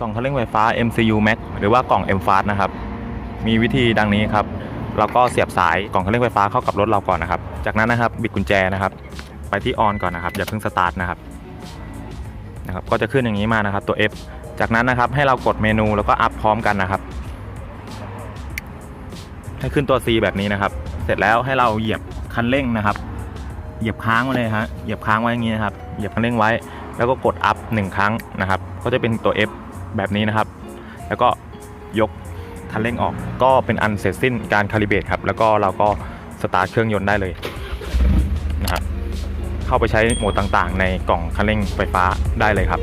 กล่องคันเร่งไฟฟ้า MCU Max หรือว่ากล่อง M Fast นะครับ มีวิธีดังนี้ครับเราก็เสียบสายกล่องคันเร่งไฟฟ้าเข้ากับรถเราก่อนนะครับ จากนั้นนะครับบิดกุญแจนะครับ ไปที่ออนก่อนนะครับอย่าเพิ่งสตาร์ทนะครับนะครับ ก็จะขึ้นอย่างนี้มานะครับตัว F จากนั้นนะครับให้เรากดเมนูแล้วก็อัพพร้อมกันนะครับ ให้ขึ้นตัว C แบบนี้นะครับ เสร็จแล้วให้เราเหยียบคันเร่งนะครับ เหยียบค้างไว้เลยฮะเหยียบค้างไว้อย่างนี้นะครับเหยียบคันเร่งไว้ แล้วก็กดอัพหนึ่งครั้งนะครับ ก็จะเป็นตัว F แบบนี้นะครับ แล้วก็ยกคันเร่งออก ก็เป็นอันเสร็จสิ้นการคาลิเบตครับ แล้วก็เราก็สตาร์ทเครื่องยนต์ได้เลยนะครับ เข้าไปใช้โหมดต่างๆ ในกล่องคันเร่งไฟฟ้าได้เลยครับ